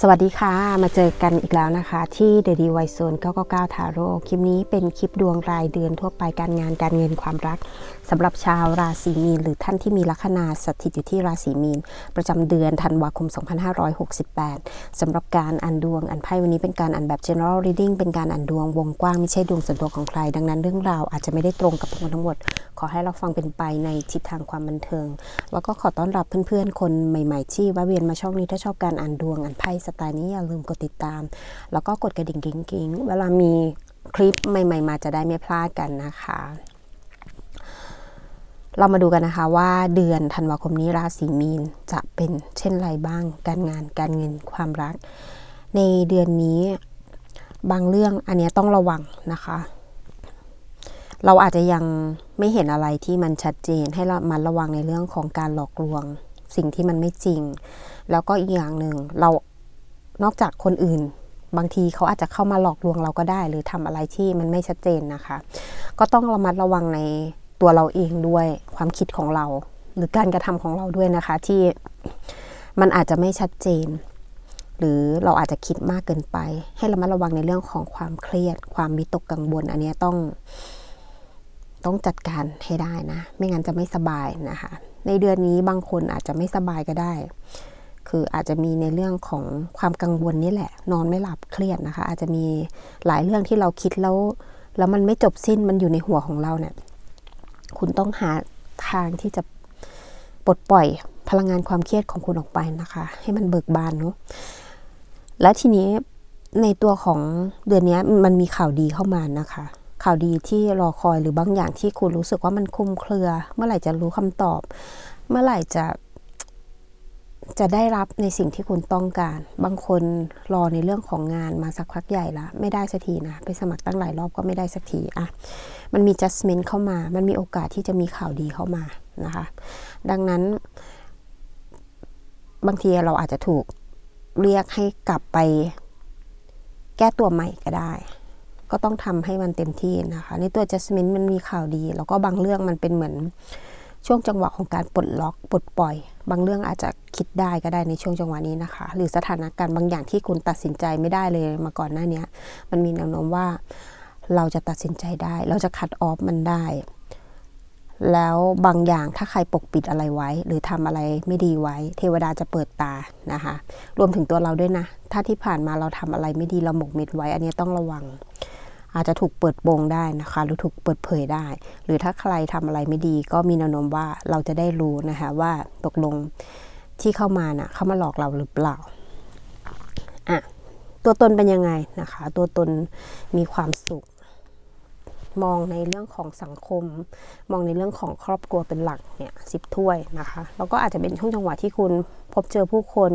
สวัสดีค่ะ มาเจอกันอีกแล้วนะคะ ที่ The d y Zone 999 Taro คลิปนี้เป็นคลิปดวงรายเดือนทั่วไปการงานการเงินความรักสำหรับชาวราศีมีน หรือท่านที่มีลัคนาสถิตอยู่ที่ราศีมีน ประจำเดือนธันวาคม 2568 สำหรับการอ่านดวงอ่านไพ่วันนี้เป็นการอ่านแบบ general reading เป็นการอ่านดวงวงกว้างไม่ใช่ดวงส่วนตัวของใคร ดังนั้นเรื่องราวอาจจะไม่ได้ตรงกับทุกคนทั้งหมด ขอให้เราฟังเป็นไปในทิศทางความบันเทิง แล้วก็ขอต้อนรับเพื่อนๆ คนใหม่ ๆ ที่แวะเวียนมาช่องนี้ถ้าชอบการอ่านดวงอ่านไพ่สไตล์นี้อย่าลืมกดติดตาม แล้วก็กดกระดิ่งกิ๊งๆ เวลามีคลิปใหม่ ๆ มาจะได้ไม่พลาดกันนะคะ เรามาดูกันนะคะว่าเดือนธันวาคมนี้ราศีมีนจะเป็นเช่นไรบ้าง การงานการเงินความรัก ในเดือนนี้บางเรื่องอันนี้ต้องระวังนะคะ เราอาจจะยังไม่เห็นอะไรที่มันชัดเจนให้เรามันระวังในเรื่องของการหลอกลวง สิ่งที่มันไม่จริง แล้วก็อีกอย่างหนึ่งเรา นอกจากคนอื่น บางทีเขาอาจจะเข้ามาหลอกลวงเราก็ได้ หรือทำอะไรที่มันไม่ชัดเจนนะคะ ก็ต้องระมัดระวังในตัวเราเองด้วยความคิดของเรา หรือการกระทำของเราด้วยนะคะ ที่มันอาจจะไม่ชัดเจน หรือเราอาจจะคิดมากเกินไป ให้ระมัดระวังในเรื่องของความเครียด ความวิตกกังวล อันนี้ต้องต้องจัดการให้ได้นะ ไม่งั้นจะไม่สบายนะคะ ในเดือนนี้บางคนอาจจะไม่สบายก็ได้ คืออาจจะมีในเรื่องของความกังวลนี่แหละ นอนไม่หลับเครียดนะคะ อาจจะมีหลายเรื่องที่เราคิดแล้ว แล้วมันไม่จบสิ้นมันอยู่ในหัวของเราเนี่ยคุณต้องหาทางที่จะปลดปล่อยพลังงานความเครียดของคุณออกไปนะคะ ให้มันเบิกบานเนาะและทีนี้ในตัวของเดือนนี้มันมีข่าวดีเข้ามานะคะ ข่าวดีที่รอคอยหรือบางอย่างที่คุณรู้สึกว่ามันคลุมเครือ เมื่อไหร่จะรู้คำตอบ เมื่อไหร่จะ จะได้รับในสิ่งที่คุณต้องการ บางคนรอในเรื่องของงานมาสักพักใหญ่ละไม่ได้สักทีนะ ไปสมัครตั้งหลายรอบก็ไม่ได้สักทีอะมันมี adjustment เข้ามา มันมีโอกาสที่จะมีข่าวดีเข้ามานะคะ ดังนั้น บางทีเราอาจจะถูกเรียกให้กลับไปแก้ตัวใหม่ก็ได้ ก็ต้องทำให้มันเต็มที่นะคะ ในตัว adjustment มันมีข่าวดี แล้วก็บางเรื่องมันเป็นเหมือน ช่วงจังหวะของการปลดล็อกปลดปล่อย บางเรื่องอาจจะคิดได้ก็ได้ในช่วงจังหวะนี้นะคะ หรือสถานการณ์บางอย่างที่คุณตัดสินใจไม่ได้เลยมาก่อนหน้านี้มันมีแนวโน้มว่าเราจะตัดสินใจได้ เราจะคัดออฟมันได้ แล้วบางอย่างถ้าใครปกปิดอะไรไว้ หรือทำอะไรไม่ดีไว้ เทวดาจะเปิดตานะคะ รวมถึงตัวเราด้วยนะ ถ้าที่ผ่านมาเราทำอะไรไม่ดีเราหมกเม็ดไว้ อันนี้ต้องระวัง อาจจะถูกเปิดโปงได้นะคะ หรือถูกเปิดเผยได้ หรือถ้าใครทำอะไรไม่ดี ก็มีแนวโน้มว่าเราจะได้รู้นะคะว่าตกลงที่เข้ามานะ่ะเข้ามาหลอกเราหรือเปล่าอะตัวตนเป็นยังไงนะคะ ตัวตนมีความสุข มองในเรื่องของสังคม มองในเรื่องของครอบครัวเป็นหลักเนี่ยสิบถ้วยนะคะ แล้วก็อาจจะเป็นช่วงจังหวะที่คุณพบเจอผู้คน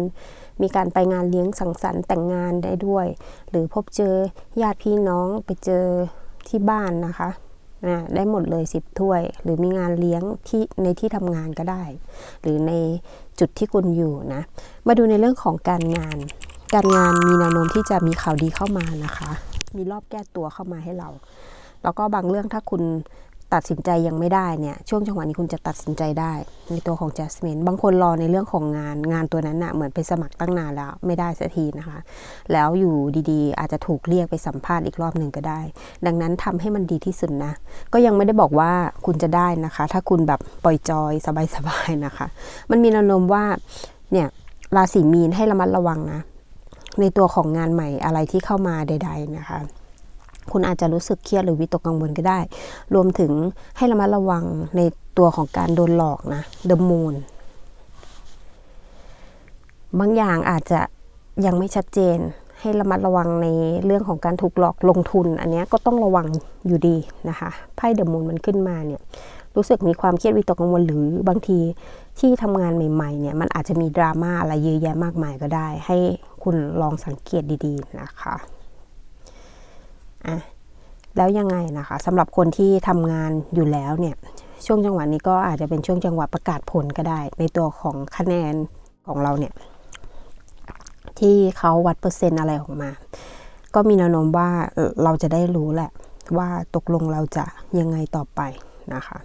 มีการไปงานเลี้ยงสังสรรค์แต่งงานได้ด้วย หรือพบเจอญาติพี่น้องไปเจอที่บ้านนะคะได้หมดเลยสิบถ้วย หรือมีงานเลี้ยงที่ในที่ทำงานก็ได้ หรือในจุดที่คุณอยู่นะมาดูในเรื่องของการงาน การงานมีแนวโน้มที่จะมีข่าวดีเข้ามานะคะ มีรอบแก้ตัวเข้ามาให้เรา แล้วก็บางเรื่องถ้าคุณ ตัดสินใจยังไม่ได้เนี่ยช่วงจังหวะนี้คุณจะตัดสินใจได้ ในตัวของ Jasmine บางคนรอในเรื่องของงานงานตัวนั้นนะ่ะเหมือนไปสมัครตั้งนานแล้วไม่ได้สักทีนะคะ แล้วอยู่ดีๆ อาจจะถูกเรียกไปสัมภาษณ์อีกรอบหนึ่งก็ได้ ดังนั้นทำให้มันดีที่สุดนะ ก็ยังไม่ได้บอกว่าคุณจะได้นะคะ ถ้าคุณแบบปล่อยจอยสบายๆนะคะ มันมีแนวโน้มว่าเนี่ยราศีมีนให้ระมัดระวังนะในตัวของงานใหม่อะไรที่เข้ามาใด ๆนะคะ คุณอาจจะรู้สึกเครียดหรือวิตกกังวลก็ได้ รวมถึงให้ระมัดระวังในตัวของการโดนหลอกนะเดมูนบางอย่างอาจจะยังไม่ชัดเจน ให้ระมัดระวังในเรื่องของการถูกหลอกลงทุน อันนี้ก็ต้องระวังอยู่ดีนะคะไพ่เดมูนมันขึ้นมาเนี่ยรู้สึกมีความเครียดวิตกกังวลหรือบางทีที่ทำงานใหม่ๆเนี่ยมันอาจจะมีดราม่าอะไรเยอะแยะมากมายก็ได้ ให้คุณลองสังเกตดีๆนะคะ อะแล้วยังไงนะคะสำหรับคนที่ทำงานอยู่แล้วเนี่ยช่วงจังหวะนี้ก็อาจจะเป็นช่วงจังหวะประกาศผลก็ได้ ในตัวของคะแนนของเราเนี่ยที่เขาวัดเปอร์เซ็นต์อะไรออกมา ก็มีแนวโน้มว่าเราจะได้รู้แหละว่าตกลงเราจะยังไงต่อไปนะคะ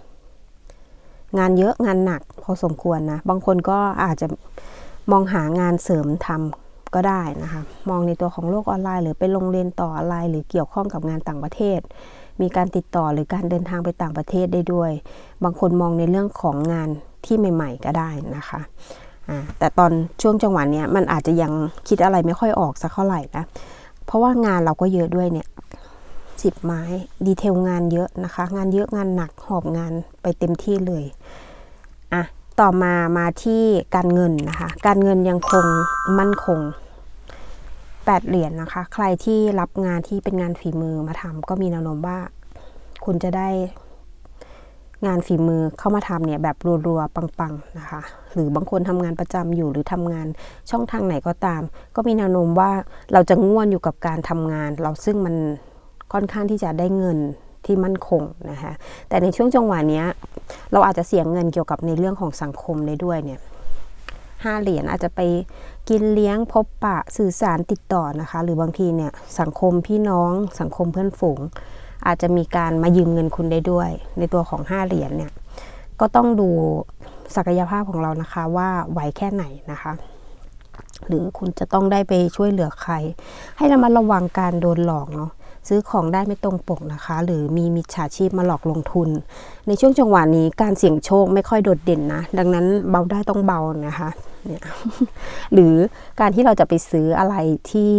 งานเยอะงานหนักพอสมควรนะ บางคนก็อาจจะมองหางานเสริมท ก็ได้นะคะ มองในตัวของโลกออนไลน์ หรือไปลงเรียนต่อออนไลน์ หรือเกี่ยวข้องกับงานต่างประเทศ มีการติดต่อหรือการเดินทางไปต่างประเทศได้ด้วย บางคนมองในเรื่องของงานที่ใหม่ ๆ ก็ได้นะคะแต่ตอนช่วงจังหวะเนี้ยมันอาจจะยังคิดอะไรไม่ค่อยออกสักเท่าไหร่นะเพราะว่างานเราก็เยอะด้วยเนี่ยสิบไม้ดีเทลงานเยอะนะคะ งานเยอะงานหนักหอบงานไปเต็มที่เลย ต่อมามาที่การเงินนะคะ การเงินยังคงมั่นคง8เหรียญนะคะ ใครที่รับงานที่เป็นงานฝีมือมาทำก็มีแนวโน้มว่า คุณจะได้งานฝีมือเข้ามาทำเนี่ยแบบรัวๆ ปังๆ นะคะ หรือบางคนทำงานประจำอยู่หรือทำงานช่องทางไหนก็ตาม ก็มีแนวโน้มว่าเราจะง่วนอยู่กับการทำงาน เราซึ่งมันค่อนข้างที่จะได้เงิน ที่มั่นคงนะคะแต่ในช่วงจังหวะนี้เราอาจจะเสียเงินเกี่ยวกับในเรื่องของสังคมได้ด้วยเนี่ยห้าเหรียญอาจจะไปกินเลี้ยงพบปะสื่อสารติดต่อนะคะ หรือบางทีเนี่ยสังคมพี่น้องสังคมเพื่อนฝูง อาจจะมีการมายืมเงินคุณได้ด้วย ในตัวของห้าเหรียญเนี่ยก็ต้องดูศักยภาพของเรานะคะว่าไหวแค่ไหนนะคะ หรือคุณจะต้องได้ไปช่วยเหลือใคร ให้เรามาระวังการโดนหลอกเนาะ ซื้อของได้ไม่ตรงปกนะคะ หรือมีมิจฉาชีพมาหลอกลงทุน ในช่วงจังหวะนี้การเสี่ยงโชคไม่ค่อยโดดเด่นนะ ดังนั้นเบาได้ต้องเบานะคะเนี่ยหรือการที่เราจะไปซื้ออะไรที่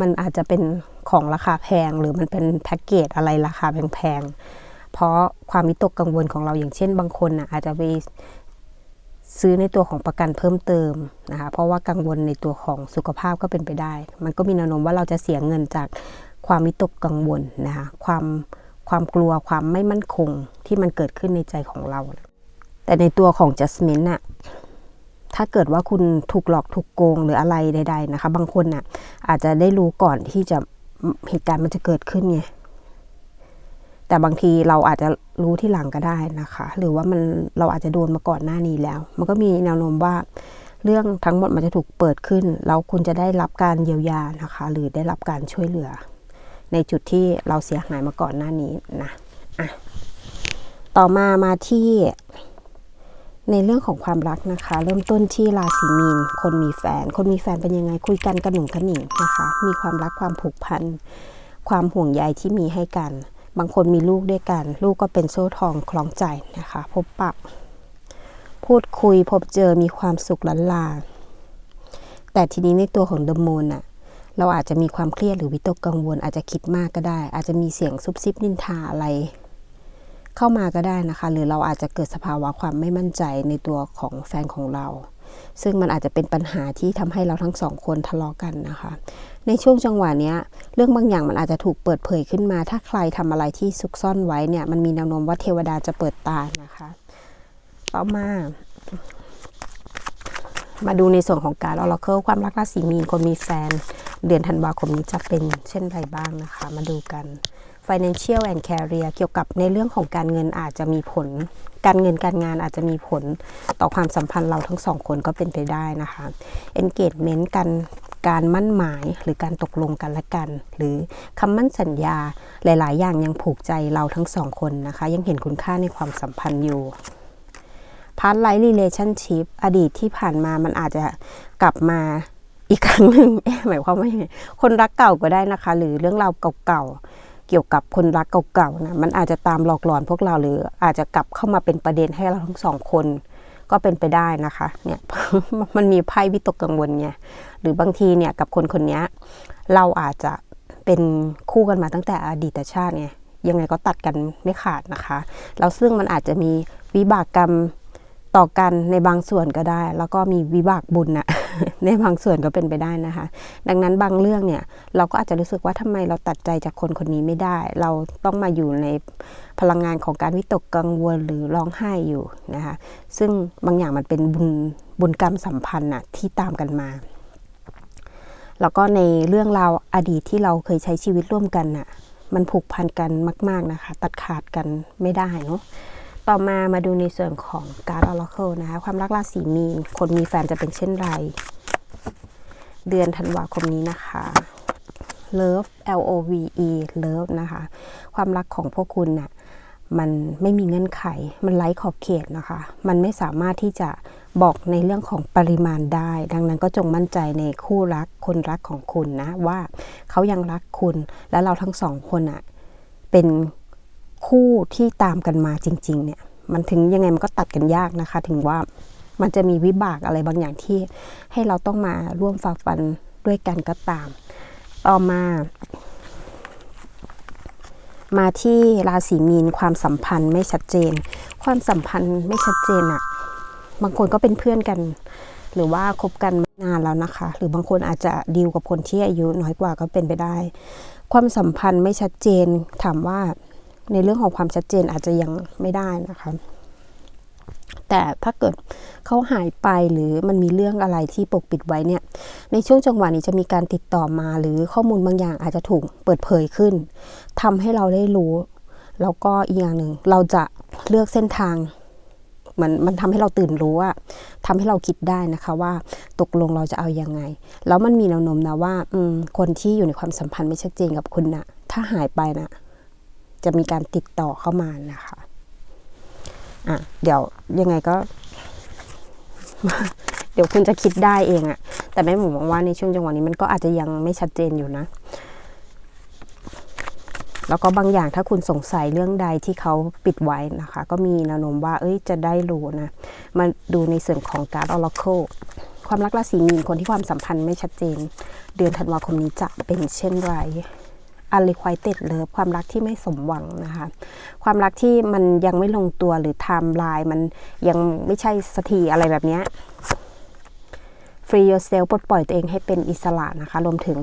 มันอาจจะเป็นของราคาแพง หรือมันเป็นแพ็กเกจอะไรราคาแพงๆเพราะความวิตกกังวลของเราอย่างเช่นบางคนนะอาจจะไปซื้อในตัวของประกันเพิ่มเติมนะคะเพราะว่ากังวลในตัวของสุขภาพก็เป็นไปได้ มันก็มีแนวโน้มว่าเราจะเสียเงินจาก ความวิตกกังวลนะคะความความกลัวความไม่มั่นคงที่มันเกิดขึ้นในใจของเรา แต่ในตัวของ Jasmine น่ะถ้าเกิดว่าคุณถูกหลอกถูกโกงหรืออะไรใด ๆนะคะ บางคนน่ะ อาจจะได้รู้ก่อนที่จะเหตุการณ์มันจะเกิดขึ้นไงแต่บางทีเราอาจจะรู้ที่หลังก็ได้นะคะ หรือว่ามันเราอาจจะโดนมาก่อนหน้านี้แล้ว มันก็มีแนวโน้มว่า เรื่องทั้งหมดมันจะถูกเปิดขึ้น แล้วคุณจะได้รับการเยียวยานะคะ หรือได้รับการช่วยเหลือ ในจุดที่เราเสียหายมาก่อนหน้านี้นะอะต่อมามาที่ในเรื่องของความรักนะคะ เริ่มต้นที่ราศีมีน คนมีแฟน คนมีแฟนเป็นยังไงคุยกันกระหนุ่งกระหนิ่งนะคะ มีความรักความผูกพัน ความห่วงใยที่มีให้กัน บางคนมีลูกด้วยกัน ลูกก็เป็นโซ่ทองคล้องใจนะคะ พบปะ พูดคุยพบเจอมีความสุขล้นลาแต่ทีนี้ในตัวของเดอะมูนน่ะ เราอาจจะมีความเครียดหรือวิตกกังวล อาจจะคิดมากก็ได้ อาจจะมีเสียงซุบซิบนินทาอะไร เข้ามาก็ได้นะคะ หรือเราอาจจะเกิดสภาวะความไม่มั่นใจในตัวของแฟนของเรา ซึ่งมันอาจจะเป็นปัญหาที่ทำให้เราทั้งสองคนทะเลาะกันนะคะ ในช่วงจังหวะนี้เรื่องบางอย่างมันอาจจะถูกเปิดเผยขึ้นมา ถ้าใครทำอะไรที่ซุกซ่อนไว้เนี่ยมันมีแนวโน้มว่าเทวดาจะเปิดตานะคะ ต่อมามาดูในส่วนของการออร์เคิลความรักราศีมีนคนมีแฟน เดือนธันวาคมนี้จะเป็นเช่นไรบ้างนะคะ มาดูกัน financial and career เกี่ยวกับในเรื่องของการเงินอาจจะมีผล การเงินการงานอาจจะมีผลต่อความสัมพันธ์เราทั้งสองคนก็เป็นไปได้นะคะ engagement การการมั่นหมายหรือการตกลงกันและกัน หรือคำมั่นสัญญาหลาย ๆ อย่างยังผูกใจเราทั้งสองคนนะคะ ยังเห็นคุณค่าในความสัมพันธ์อยู่พาร์ทไลท์ relationship อดีตที่ผ่านมามันอาจจะกลับมา อีกครั้งหนึ่งเอ๊ะหมายความว่ายังไงคนรักเก่าก็ได้นะคะ หรือเรื่องราวเก่าๆเกี่ยวกับคนรักเก่าๆนะมันอาจจะตามหลอกหลอนพวกเราหรือ อาจจะกลับเข้ามาเป็นประเด็นให้เราทั้งสองคนก็เป็นไปได้นะคะเนี่ยมันมีไพ่วิตกกังวลไงหรือบางทีเนี่ยกับคนคนนี้เราอาจจะเป็นคู่กันมาตั้งแต่อดีตชาติไงยังไงก็ตัดกันไม่ขาดนะคะแล้วซึ่งมันอาจจะมีวิบากกรรม ต่อกันในบางส่วนก็ได้ แล้วก็มีวิบากบุญนะในบางส่วนก็เป็นไปได้นะคะ ดังนั้นบางเรื่องเนี่ยเราก็อาจจะรู้สึกว่าทำไมเราตัดใจจากคนคนนี้ไม่ได้ เราต้องมาอยู่ในพลังงานของการวิตกกังวลหรือร้องไห้อยู่นะคะซึ่งบางอย่างมันเป็นบุญบุญกรรมสัมพันธ์น่ะที่ตามกันมาแล้วก็ในเรื่องราวอดีตที่เราเคยใช้ชีวิตร่วมกันน่ะ มันผูกพันกันมาก ๆนะคะ ตัดขาดกันไม่ได้เนาะ ต่อมามาดูในส่วนของการออร์เคิลนะคะ ความรักราศีมีน คนมีแฟนจะเป็นเช่นไร เดือนธันวาคมนี้นะคะ Love L O V E Love นะคะ ความรักของพวกคุณน่ะมันไม่มีเงื่อนไข มันไร้ขอบเขตนะคะ มันไม่สามารถที่จะบอกในเรื่องของปริมาณได้ ดังนั้นก็จงมั่นใจในคู่รักคนรักของคุณนะ ว่าเขายังรักคุณและเราทั้งสองคนอะเป็น คู่ที่ตามกันมาจริง ๆ เนี่ย มันถึงยังไงมันก็ตัดกันยากนะคะ ถึงว่ามันจะมีวิบากอะไรบางอย่างที่ให้เราต้องมาร่วมฝ่าฟันด้วยกันก็ตาม ต่อมา มาที่ราศีมีนความสัมพันธ์ไม่ชัดเจน ความสัมพันธ์ไม่ชัดเจนอะบางคนก็เป็นเพื่อนกัน หรือว่าคบกันนานแล้วนะคะ หรือบางคนอาจจะดีลกับคนที่อายุน้อยกว่าก็เป็นไปได้ ความสัมพันธ์ไม่ชัดเจนถามว่า ในเรื่องของความชัดเจนอาจจะยังไม่ได้นะคะแต่ถ้าเกิดเขาหายไปหรือมันมีเรื่องอะไรที่ปกปิดไว้เนี่ย ในช่วงจังหวะนี้จะมีการติดต่อมา หรือข้อมูลบางอย่างอาจจะถูกเปิดเผยขึ้นทำให้เราได้รู้ แล้วก็อีกอย่างหนึ่งเราจะเลือกเส้นทางเหมือนมันทำให้เราตื่นรู้อะทำให้เราคิดได้นะคะว่าตกลงเราจะเอาอยัางไง แล้วมันมีแนวโน้มนะว่าอืคนที่อยู่ในความสัมพันธ์ไม่ชัดเจนกับคุณนะถ้าหายไปนะ จะมีการติดต่อเข้ามานะคะอะเดี๋ยวยังไงก็ เดี๋ยวคุณจะคิดได้เองอะแต่แม่หมูมองว่าในช่วงจังหวะนี้มันก็อาจจะยังไม่ชัดเจนอยู่นะ แล้วก็บางอย่างถ้าคุณสงสัยเรื่องใดที่เขาปิดไว้นะคะ ก็มีแนวโน้มว่า เอ้ยจะได้รู้นะมาดูในส่วนของการ์ดออร์เคิลความรักราศีมีนคนที่ความสัมพันธ์ไม่ชัดเจน เดือนธันวาคมนี้จะเป็นเช่นไร อันรีควายเต็ดเลิฟความรักที่ไม่สมหวังนะคะ ความรักที่มันยังไม่ลงตัวหรือไทม์ไลน์มันยังไม่ใช่สักทีอะไรแบบนี้ free yourself ปลดปล่อยตัวเองให้เป็นอิสระนะคะ รวมถึง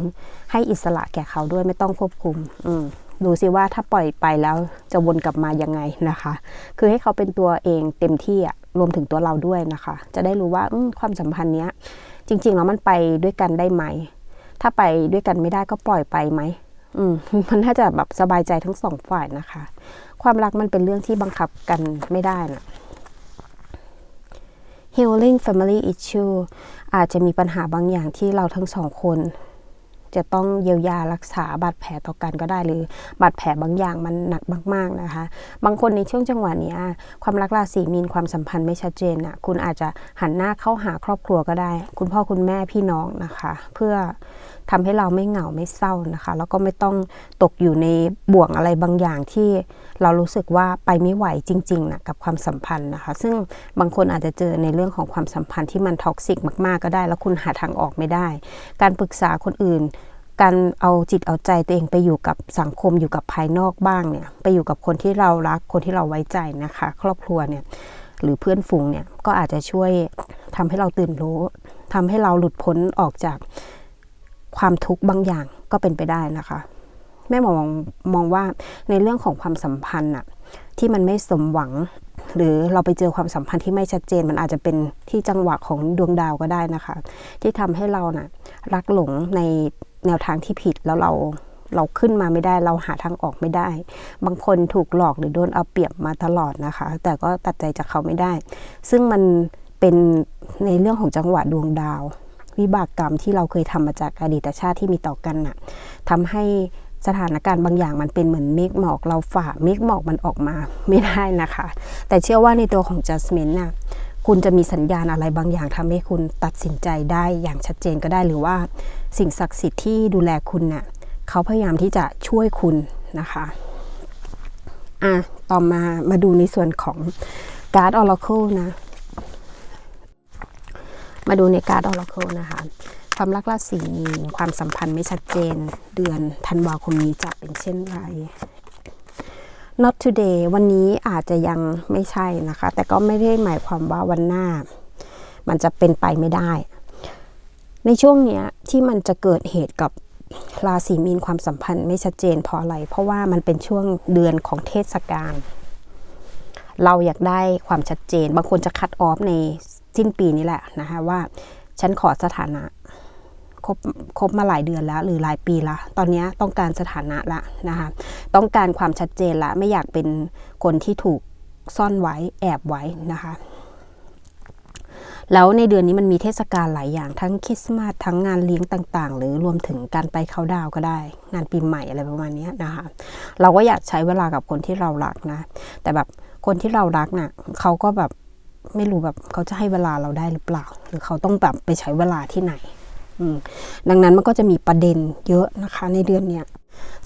ให้อิสระแก่เขาด้วยไม่ต้องควบคุม อืมดูสิว่าถ้าปล่อยไปแล้วจะวนกลับมายังไงนะคะ คือให้เขาเป็นตัวเองเต็มที่อะรวมถึงตัวเราด้วยนะคะ จะได้รู้ว่าความสัมพันธ์เนี้ย จริง ๆ แล้วมันไปด้วยกันได้ไหม ถ้าไปด้วยกันไม่ได้ก็ปล่อยไปไหม อืมมันน่าจะแบบสบายใจทั้งสองฝ่ายนะคะ ความรักมันเป็นเรื่องที่บังคับกันไม่ได้นะ healing family issue อาจจะมีปัญหาบางอย่างที่เราทั้งสองคน จะต้องเยียวยารักษาบาดแผลต่อกันก็ได้หรือบาดแผลบางอย่างมันหนักมาก ๆนะคะ บางคนในช่วงจังหวะนี้ความรักราศีมีนความสัมพันธ์ไม่ชัดเจนนะคุณอาจจะหันหน้าเข้าหาครอบครัวก็ได้ คุณพ่อคุณแม่พี่น้องนะคะ เพื่อทำให้เราไม่เหงาไม่เศร้านะคะ แล้วก็ไม่ต้องตกอยู่ในบ่วงอะไรบางอย่างที่เรารู้สึกว่าไปไม่ไหวจริงๆนะกับความสัมพันธ์นะคะ ซึ่งบางคนอาจจะเจอในเรื่องของความสัมพันธ์ที่มันท็อกซิกมากๆก็ได้ แล้วคุณหาทางออกไม่ได้ การปรึกษาคนอื่น การเอาจิตเอาใจตัวเองไปอยู่กับสังคมอยู่กับภายนอกบ้างเนี่ยไปอยู่กับคนที่เรารักคนที่เราไว้ใจนะคะ ครอบครัวเนี่ยหรือเพื่อนฝูงเนี่ยก็อาจจะช่วยทำให้เราตื่นรู้ทำให้เราหลุดพ้นออกจากความทุกข์บางอย่างก็เป็นไปได้นะคะ แม่มองมองว่าในเรื่องของความสัมพันธ์อะที่มันไม่สมหวัง หรือเราไปเจอความสัมพันธ์ที่ไม่ชัดเจน มันอาจจะเป็นที่จังหวะของดวงดาวก็ได้นะคะ ที่ทำให้เรานะ่ะรักหลงใน แนวทางที่ผิดแล้วเราเราขึ้นมาไม่ได้เราหาทางออกไม่ได้ บางคนถูกหลอกหรือโดนเอาเปรียบมาตลอดนะคะ แต่ก็ตัดใจจากเขาไม่ได้ ซึ่งมันเป็นในเรื่องของจังหวะดวงดาว วิบากกรรมที่เราเคยทำมาจากอดีตชาติที่มีต่อกันน่ะทำให้สถานการณ์บางอย่างมันเป็นเหมือนเมฆหมอกเราฝ่าเมฆหมอกมันออกมาไม่ได้นะคะ แต่เชื่อว่าในตัวของจัสมินน่ะคุณจะมีสัญญาณอะไรบางอย่างทำให้คุณตัดสินใจได้อย่างชัดเจนก็ได้หรือว่า สิ่งศักดิ์สิทธิ์ที่ดูแลคุณน่ะเขาพยายามที่จะช่วยคุณนะคะอะต่อมามาดูในส่วนของการ์ดออร์เคิลนะ มาดูในการ์ดออร์เคิลนะคะความรักราศีมีนความสัมพันธ์ไม่ชัดเจน เดือนธันวาคมนี้จะเป็นเช่นไร not today วันนี้อาจจะยังไม่ใช่นะคะ แต่ก็ไม่ได้หมายความว่าวันหน้า มันจะเป็นไปไม่ได้ ในช่วงเนี้ยที่มันจะเกิดเหตุกับราศีมีนความสัมพันธ์ไม่ชัดเจนเพราะอะไร เพราะว่ามันเป็นช่วงเดือนของเทศกาลเราอยากได้ความชัดเจน บางคนจะคัดออฟในสิ้นปีนี้แหละนะคะว่า ฉันขอสถานะคบคบมาหลายเดือนแล้ว หรือหลายปีละ ตอนนี้ต้องการสถานะละนะคะต้องการความชัดเจนละ ไม่อยากเป็นคนที่ถูกซ่อนไว้แอบไว้นะคะ แล้วในเดือนนี้มันมีเทศกาลหลายอย่างทั้งคริสต์มาสทั้งงานเลี้ยงต่างๆ หรือรวมถึงการไปเขาดาวก็ได้ งานปีใหม่อะไรประมาณนี้นะคะเราก็อยากใช้เวลากับคนที่เรารักนะ แต่แบบคนที่เรารักนะ่ะเขาก็แบบไม่รู้แบบเขาจะให้เวลาเราได้หรือเปล่า หรือเขาต้องแบบไปใช้เวลาที่ไหนดังนั้นมันก็จะมีประเด็นเยอะนะคะ ในเดือนเนี้ย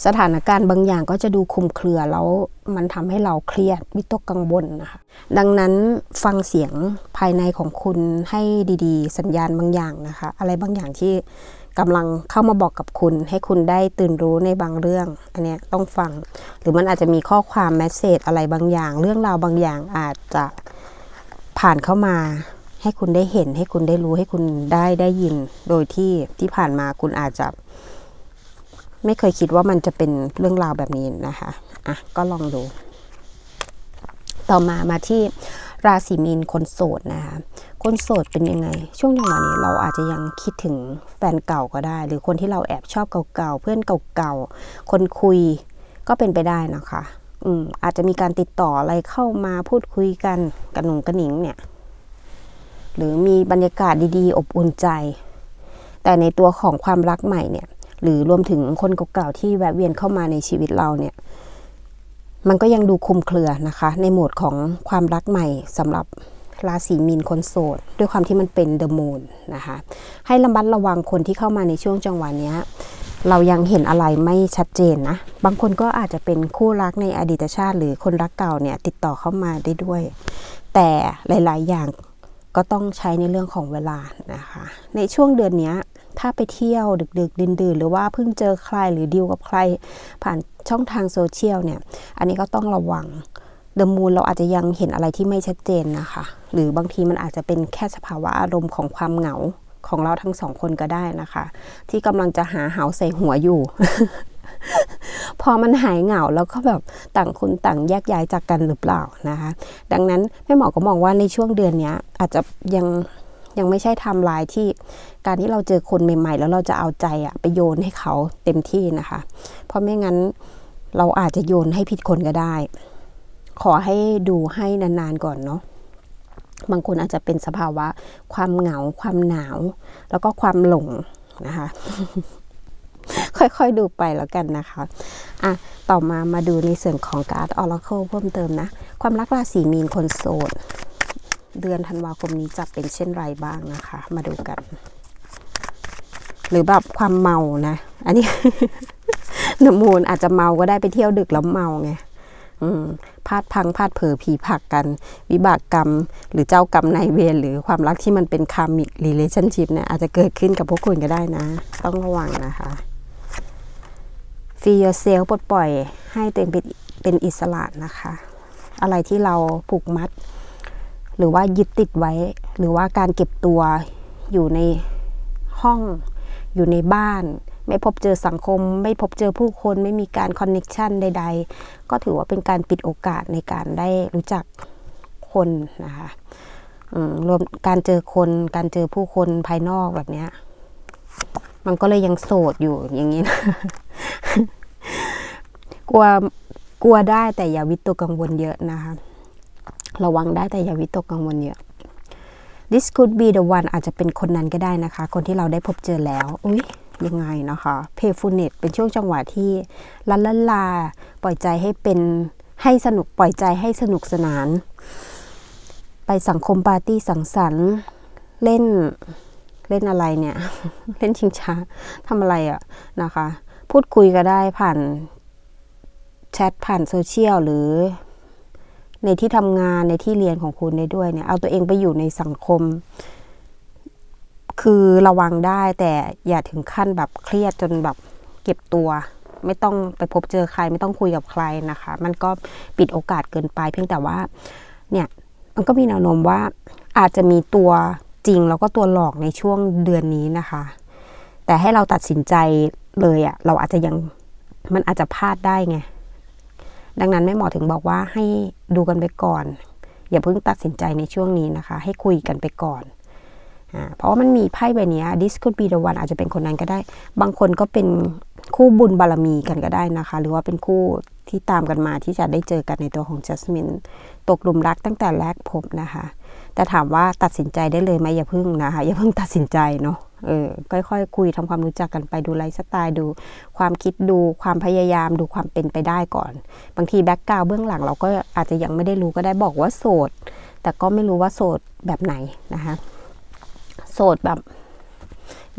สถานการณ์บางอย่างก็จะดูคลุมเครือแล้วมันทำให้เราเครียดวิตกกังวลนะคะ ดังนั้นฟังเสียงภายในของคุณให้ดีๆ สัญญาณบางอย่างนะคะ อะไรบางอย่างที่กำลังเข้ามาบอกกับคุณ ให้คุณได้ตื่นรู้ในบางเรื่อง อันนี้ต้องฟัง หรือมันอาจจะมีข้อความแมสเซจอะไรบางอย่าง เรื่องราวบางอย่างอาจจะผ่านเข้ามาให้คุณได้เห็นให้คุณได้รู้ให้คุณได้ได้ยิน โดยที่ที่ผ่านมาคุณอาจจะ ไม่เคยคิดว่ามันจะเป็นเรื่องราวแบบนี้นะคะอะก็ลองดู ต่อมามาที่ราศีมีนคนโสดนะคะคนโสดเป็นยังไง ช่วงจังหวะนี้เราอาจจะยังคิดถึงแฟนเก่าก็ได้ หรือคนที่เราแอบชอบเก่าๆเพื่อนเก่าๆคนคุยก็เป็นไปได้นะคะอืมอาจจะมีการติดต่ออะไรเข้ามาพูดคุยกันกระหนุ่งกระหนิงเนี่ย หรือมีบรรยากาศดีๆ อบอุ่นใจ แต่ในตัวของความรักใหม่เนี่ย หรือรวมถึงคนเก่าๆที่แวะเวียนเข้ามาในชีวิตเราเนี่ย มันก็ยังดูคลุมเครือนะคะ ในโหมดของความรักใหม่สำหรับราศีมีนคนโสด ด้วยความที่มันเป็นเดอะมูนนะคะ ให้ระมัดระวังคนที่เข้ามาในช่วงจังหวะนี้เรายังเห็นอะไรไม่ชัดเจนนะ บางคนก็อาจจะเป็นคู่รักในอดีตชาติ หรือคนรักเก่าเนี่ยติดต่อเข้ามาได้ด้วย แต่หลาย ๆ อย่างก็ต้องใช้ในเรื่องของเวลานะคะ ในช่วงเดือนนี้ ถ้าไปเที่ยวดึก ๆ ดื่นๆ หรือว่าเพิ่งเจอใครหรือดีลกับใคร ผ่านช่องทางโซเชียลเนี่ย อันนี้ก็ต้องระวังเดมูลเราอาจจะยังเห็นอะไรที่ไม่ชัดเจนนะคะ หรือบางทีมันอาจจะเป็นแค่สภาวะอารมณ์ของความเหงาของเราทั้งสองคนก็ได้นะคะ ที่กำลังจะหาเหาใส่หัวอยู่ พอมันหายเหงาแล้วก็แบบต่างคนต่างแยกย้ายจากกันหรือเปล่านะคะ ดังนั้นแม่หมอก็มองว่าในช่วงเดือนนี้อาจจะยัง ยังไม่ใช่ไทม์ไลน์ที่การที่เราเจอคนใหม่ ๆ แล้วเราจะเอาใจอะไปโยนให้เขาเต็มที่นะคะ เพราะไม่งั้นเราอาจจะโยนให้ผิดคนก็ได้ ขอให้ดูให้นานๆก่อนเนาะบางคนอาจจะเป็นสภาวะ ความเหงา ความหนาว แล้วก็ความหลงนะคะ ค่อยๆดูไปแล้วกันนะคะอะต่อมามาดูในส่วนของการ์ดออร์เคิลเพิ่มเติมนะ ความรักราศีมีนคนโสด เดือนธันวาคมนี้จะเป็นเช่นไรบ้างนะคะ มาดูกัน หรือแบบความเมานะ อันนี้น้ำมูลอาจจะเมาก็ได้ไปเที่ยวดึกแล้วเมาไงอืมพลาดพังพลาดเผลอผีผักกัน วิบากกรรม หรือเจ้ากรรมนายเวรหรือความรักที่มันเป็นคามิกรีเลชั่นชิพเนี่ยอาจจะเกิดขึ้นกับพวกคุณก็ได้นะ ต้องระวังนะคะ feel yourself ปลดปล่อยให้ตัวเองเป็นเป็นอิสระนะคะ อะไรที่เราผูกมัด หรือว่ายึดติดไว้ หรือว่าการเก็บตัวอยู่ในห้อง อยู่ในบ้าน ไม่พบเจอสังคม ไม่พบเจอผู้คน ไม่มีการคอนเน็ชันใด ๆ ก็ถือว่าเป็นการปิดโอกาสในการได้รู้จักคนนะคะรวมการเจอคน การเจอผู้คนภายนอกแบบเนี้ย มันก็เลยยังโสดอยู่อย่างนี้นะ กลัว กลัวได้แต่อย่าวิตกกังวลเยอะนะคะ ระวังได้แต่อย่าวิตกกังวลเยอะ this could be the one อาจจะเป็นคนนั้นก็ได้นะคะ คนที่เราได้พบเจอแล้ว อุ้ยยังไงนะคะ playfulness เป็นช่วงจังหวะที่ลันลาลา ปล่อยใจให้เป็นให้สนุกปล่อยใจให้สนุกสนาน ไปสังคมปาร์ตี้สังสรรค์เล่นเล่นอะไรเนี่ย เล่นชิงช้าทำอะไรอะนะคะ พูดคุยก็ได้ผ่านแชทผ่านโซเชียลหรือ ในที่ทำงานในที่เรียนของคุณได้ด้วยเนี่ย เอาตัวเองไปอยู่ในสังคม คือระวังได้แต่อย่าถึงขั้นแบบเครียดจนแบบเก็บตัว ไม่ต้องไปพบเจอใคร ไม่ต้องคุยกับใครนะคะ มันก็ปิดโอกาสเกินไป เพียงแต่ว่า เนี่ยมันก็มีแนวโน้มว่าอาจจะมีตัวจริงแล้วก็ตัวหลอกในช่วงเดือนนี้นะคะ แต่ให้เราตัดสินใจเลยอะ่ะเราอาจจะยังมันอาจจะพลาดได้ไง ดังนั้นแม่หมอถึงบอกว่าให้ดูกันไปก่อน อย่าเพิ่งตัดสินใจในช่วงนี้นะคะ ให้คุยกันไปก่อนอเพราะมันมีไพ่ใบนี้ this could be the one อาจจะเป็นคนนั้นก็ได้ บางคนก็เป็นคู่บุญบารมีกันก็ได้นะคะ หรือว่าเป็นคู่ที่ตามกันมาที่จะได้เจอกันในตัวของจัสมินตกหลุมรักตั้งแต่แรกพบนะคะ แต่ถามว่าตัดสินใจได้เลยไหมอย่าเพิ่งนะคะอย่าเพิ่งตัดสินใจเนาะเออค่อยๆคุยทำความรู้จักกันไปดูไลฟ์สไตล์ดู ความคิดดูความพยายามดูความเป็นไปได้ก่อน บางทีแบ็กกราวเบื้องหลังเราก็อาจจะยังไม่ได้รู้ก็ได้บอกว่าโสด แต่ก็ไม่รู้ว่าโสดแบบไหนนะคะโสดแบบ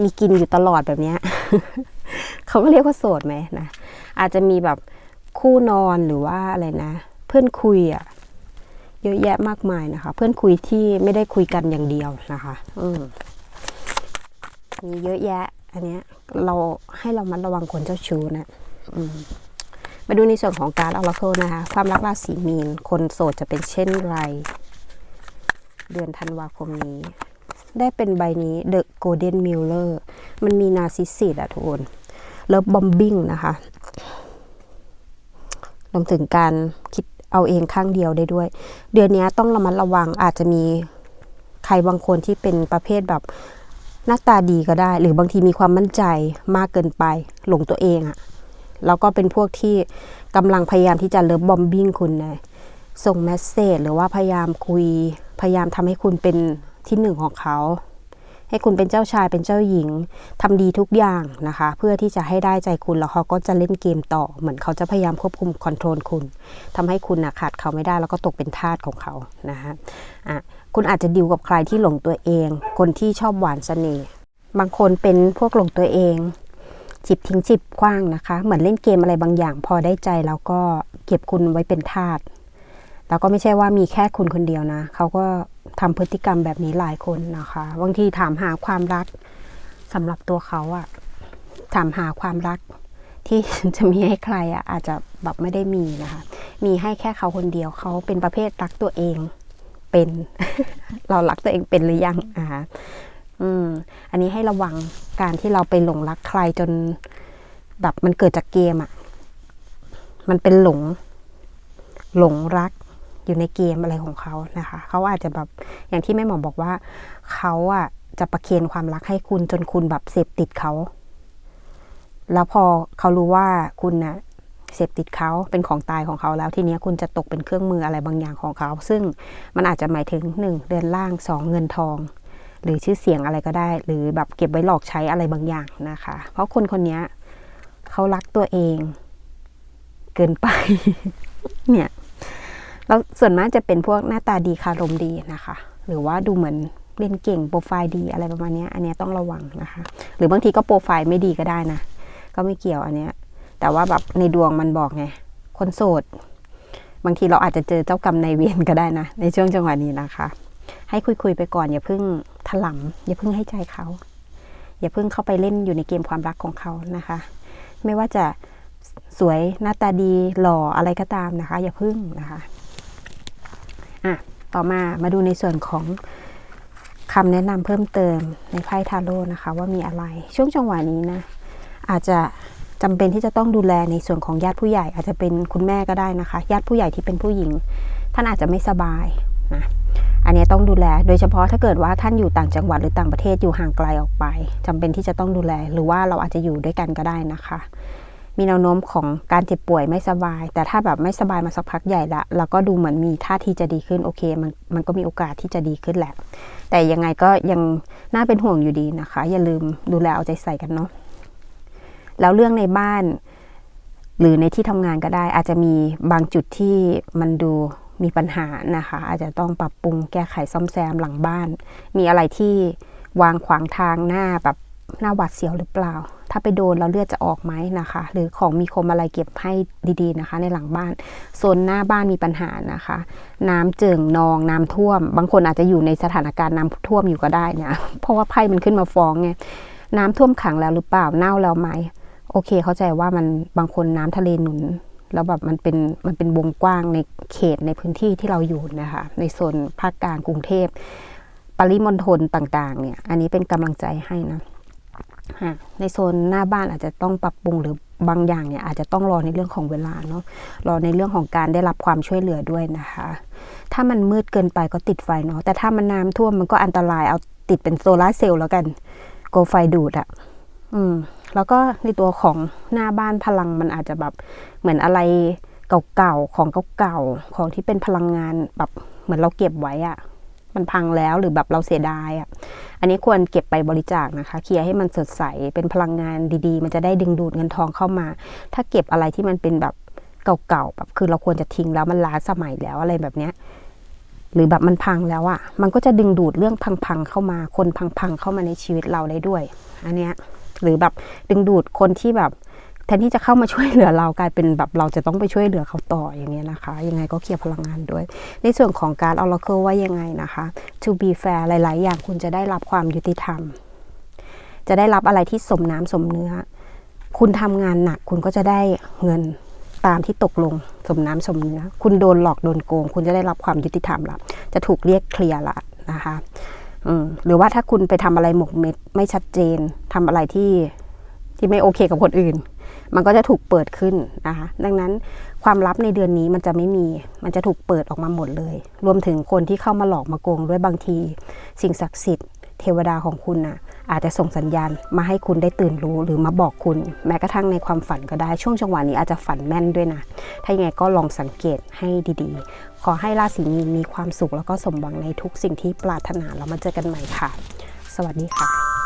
มีกินอยู่ตลอดแบบเนี้ยเขาก็เรียกว่าโสดไหมนะอาจจะมีแบบคู่นอนหรือว่าอะไรนะ เพื่อนคุยอะ่ะ เยอะแยะมากมายนะคะ เพื่อนคุยที่ไม่ได้คุยกันอย่างเดียวนะคะอืมมีเยอะแยะ อันเนี้ย เราให้เรามัดระวังคนเจ้าชู้นะอืมมาดูในส่วนของการอ r ราเคิลนะคะ ความรักราศีมีน คนโสดจะเป็นเช่นไร เดือนธันวาคมนี้ ได้เป็นใบนี้ The Golden Miller มันมีนาซิสซิดอะทุกคนเลิฟบอมบิ n งนะคะรวมถึงการคิด เอาเองข้างเดียวได้ด้วย เดือนนี้ต้องระมัดระวังอาจจะมีใครบางคนที่เป็นประเภทแบบหน้าตาดีก็ได้ หรือบางทีมีความมั่นใจมากเกินไปหลงตัวเองอะแล้วก็เป็นพวกที่กำลังพยายามที่จะเลิฟบอมบิ n งคุณนะส่งแมสเซจหรือว่าพยายามคุย พยายามทำให้คุณเป็นที่หนึ่งของเขา ให้คุณเป็นเจ้าชายเป็นเจ้าหญิงทำดีทุกอย่างนะคะ เพื่อที่จะให้ได้ใจคุณแล้วเขาก็จะเล่นเกมต่อ เหมือนเขาจะพยายามควบคุมคอนโทรลคุณทำให้คุณนะขาดเขาไม่ได้แล้วก็ตกเป็นทาสของเขานะคะอะคุณอาจจะดิวกับใครที่หลงตัวเอง คนที่ชอบหวานเสน่ห์บางคนเป็นพวกหลงตัวเองจิบทิ้งจิบกว้างนะคะ เหมือนเล่นเกมอะไรบางอย่าง พอได้ใจแล้วก็เก็บคุณไว้เป็นทาส แล้วก็ไม่ใช่ว่ามีแค่คุณคนเดียวนะเขาก็ทำพฤติกรรมแบบนี้หลายคนนะคะบางทีถามหาความรักสำหรับตัวเขาอะถามหาความรักที่จะมีให้ใครอะอาจจะแบบไม่ได้มีนะคะ มีให้แค่เขาคนเดียวเขาเป็นประเภทรักตัวเองเป็น เรารักตัวเองเป็นหรือยังอ่าอืมอันนี้ให้ระวังการที่เราไปหลงรักใครจนแบบมันเกิดจากเกมอะมันเป็นหลง หลงรัก อยู่ในเกมอะไรของเขานะคะเขาอาจจะแบบอย่างที่แม่หมอบอกว่าเขาอะจะประเคนความรักให้คุณจนคุณแบบเสพติดเขาแล้วพอเขารู้ว่าคุณนะเสพติดเขาเป็นของตายของเขาแล้วทีนี้คุณจะตกเป็นเครื่องมืออะไรบางอย่างของเขา ซึ่งมันอาจจะหมายถึงหนึ่งเดือนล่างสองเงินทอง หรือชื่อเสียงอะไรก็ได้ หรือแบบเก็บไว้หลอกใช้อะไรบางอย่างนะคะ เพราะคนคนนี้เขารักตัวเอง เกินไป เนี่ย แล้วส่วนมากจะเป็นพวกหน้าตาดีคารมดีนะคะ หรือว่าดูเหมือนเล่นเก่งโปรไฟล์ดีอะไรประมาณนี้อันนี้ต้องระวังนะคะ หรือบางทีก็โปรไฟล์ไม่ดีก็ได้นะ ก็ไม่เกี่ยวอันเนี้ยแต่ว่าแบบในดวงมันบอกไงคนโสด บางทีเราอาจจะเจอเจ้ากรรมนายเวรก็ได้นะ ในช่วงจังหวะนี้นะคะ ให้คุยคุยๆไปก่อนอย่าเพิ่งถลำอย่าเพิ่งให้ใจเขา อย่าเพิ่งเข้าไปเล่นอยู่ในเกมความรักของเขานะคะ ไม่ว่าจะสวยหน้าตาดีหล่ออะไรก็ตามนะคะ อย่าเพิ่งนะคะ อะต่อมามาดูในส่วนของคำแนะนำเพิ่มเติมในไพ่ทาโร่นะคะ ว่ามีอะไร ช่วงจังหวะนี้นะ อาจจะจำเป็นที่จะต้องดูแลในส่วนของญาติผู้ใหญ่ อาจจะเป็นคุณแม่ก็ได้นะคะ ญาติผู้ใหญ่ที่เป็นผู้หญิง ท่านอาจจะไม่สบายนะอันนี้ต้องดูแล โดยเฉพาะถ้าเกิดว่าท่านอยู่ต่างจังหวัดหรือต่างประเทศอยู่ห่างไกลออกไปจำเป็นที่จะต้องดูแล หรือว่าเราอาจจะอยู่ด้วยกันก็ได้นะคะ มีแนวโน้มของการเจ็บป่วยไม่สบาย แต่ถ้าแบบไม่สบายมาสักพักใหญ่ละเราก็ดูเหมือนมีท่าทีจะดีขึ้นโอเคมันมันก็มีโอกาสที่จะดีขึ้นแหละ แต่ยังไงก็ยังน่าเป็นห่วงอยู่ดีนะคะ อย่าลืมดูแลเอาใจใส่กันเนาะแล้วเรื่องในบ้าน หรือในที่ทำงานก็ได้ อาจจะมีบางจุดที่มันดูมีปัญหานะคะ อาจจะต้องปรับปรุงแก้ไขซ่อมแซมหลังบ้าน มีอะไรที่วางขวางทางหน้าแบบ หน้าหวาดเสียวหรือเปล่า ถ้าไปโดนแล้วเลือดจะออกไหมนะคะ หรือของมีคมอะไรเก็บให้ดีๆนะคะ ในหลังบ้านโซนหน้าบ้านมีปัญหานะคะ น้ำเจิ่งนองน้ำท่วม บางคนอาจจะอยู่ในสถานการณ์น้ำท่วมอยู่ก็ได้เนี่ยเพราะว่าไพ่มันขึ้นมาฟ้องไงน้ำท่วมขังแล้วหรือเปล่าเน่าแล้วไหมโอเค เข้าใจว่ามันบางคนน้ำทะเลหนุน แล้วแบบมันเป็นมันเป็นวงกว้างในเขตในพื้นที่ที่เราอยู่นะคะ ในโซนภาคกลางกรุงเทพปริมณฑลต่างๆเนี่ย อันนี้เป็นกำลังใจให้นะ ในโซนหน้าบ้านอาจจะต้องปรับปรุงหรือบางอย่างเนี่ยอาจจะต้องรอในเรื่องของเวลาเนาะรอในเรื่องของการได้รับความช่วยเหลือด้วยนะคะ ถ้ามันมืดเกินไปก็ติดไฟเนาะแต่ถ้ามันน้ำท่วมมันก็อันตรายเอาติดเป็นโซลาร์เซลล์แล้วกันโกไฟดูดอะอืมแล้วก็ในตัวของหน้าบ้านพลังมันอาจจะแบบเหมือนอะไรเก่าๆของเก่าๆของที่เป็นพลังงานแบบเหมือนเราเก็บไว้อะ มันพังแล้วหรือแบบเราเสียดายอะ อันนี้ควรเก็บไปบริจาคนะคะ เคลียร์ให้มันสดใส เป็นพลังงานดีๆ มันจะได้ดึงดูดเงินทองเข้ามา ถ้าเก็บอะไรที่มันเป็นแบบเก่าๆแบบคือเราควรจะทิ้งแล้วมันล้าสมัยแล้วอะไรแบบเนี้ย หรือแบบมันพังแล้วอะ่ะ มันก็จะดึงดูดเรื่องพังๆเข้ามา คนพังๆเข้ามาในชีวิตเราได้ด้วย อันเนี้ย หรือแบบดึงดูดคนที่แบบ ทนที่จะเข้ามาช่วยเหลือเรากลายเป็นแบบเราจะต้องไปช่วยเหลือเขาต่ออย่างเงี้ยนะคะ ยังไงก็เคลียร์พลังงานด้วย ในส่วนของการ Oracle ว่ายังไงนะคะ to be fair หลาย ๆ อย่างคุณจะได้รับความยุติธรรม จะได้รับอะไรที่สมน้ำสมเนื้อ คุณทำงานหนักคุณก็จะได้เงินตามที่ตกลงสมน้ำสมเนื้อ คุณโดนหลอกโดนโกง คุณจะได้รับความยุติธรรมละจะถูกเรียกเคลียร์ละนะคะหรือว่าถ้าคุณไปทำอะไรหมกเม็ดไม่ชัดเจนทำอะไรที่ที่ไม่โอเคกับคนอื่น มันก็จะถูกเปิดขึ้นนะคะ ดังนั้นความลับในเดือนนี้มันจะไม่มี มันจะถูกเปิดออกมาหมดเลย รวมถึงคนที่เข้ามาหลอกมาโกงด้วยบางที สิ่งศักดิ์สิทธิ์เทวดาของคุณน่ะอาจจะส่งสัญญาณมาให้คุณได้ตื่นรู้หรือมาบอกคุณ แม้กระทั่งในความฝันก็ได้ช่วงจังหวะนี้อาจจะฝันแม่นด้วยนะ ถ้ายังไงก็ลองสังเกตให้ดีๆ ขอให้ราศีมีนมีความสุขแล้วก็สมหวังในทุกสิ่งที่ปรารถนาแล้วมาเจอกันใหม่ค่ะ สวัสดีค่ะ